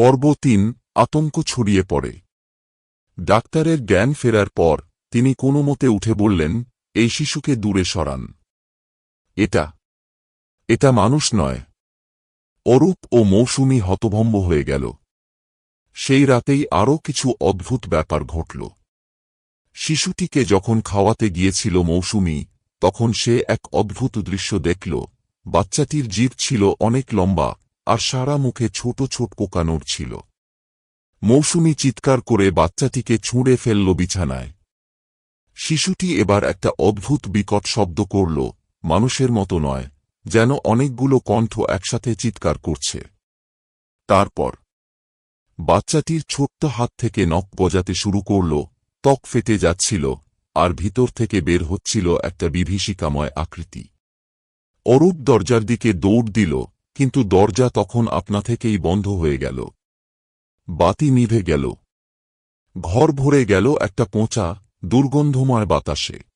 পর্ব তিন, আতঙ্ক ছড়িয়ে পড়ে। ডাক্তারের জ্ঞান ফেরার পর, তিনি কোনো মতে উঠে বললেন, এই শিশুকে দূরে সরান। এটা এটা মানুষ নয়। অরূপ ও মৌসুমি হতভম্ব হয়ে গেল। সেই রাতেই আরও কিছু অদ্ভুত ব্যাপার ঘটল। শিশুটিকে যখন খাওয়াতে গিয়েছিল মৌসুমি, তখন সে এক অদ্ভুত দৃশ্য দেখল। বাচ্চাটির জিভ ছিল অনেক লম্বা আর সারা মুখে ছোট ছোট পোকানোর ছিল। মৌসুমি চিৎকার করে বাচ্চাটিকে ছুঁড়ে ফেলল বিছানায়। শিশুটি এবার একটা অদ্ভুত বিকট শব্দ করল, মানুষের মতো নয়, যেন অনেকগুলো কণ্ঠ একসাথে চিৎকার করছে। তারপর বাচ্চাটির ছোট্ট হাত থেকে নখ বজাতে শুরু করল, ত্বক ফেটে যাচ্ছিল, আর ভিতর থেকে বের হচ্ছিল একটা বিভীষিকাময় আকৃতি। অরূপ দরজার দিকে দৌড় দিল কিন্তু দরজা তখন আপনা থেকেই বন্ধ হয়ে গেল। বাতি নিভে গেল। ঘর ভরে গেল একটা পোঁচা, দুর্গন্ধময় বাতাসে।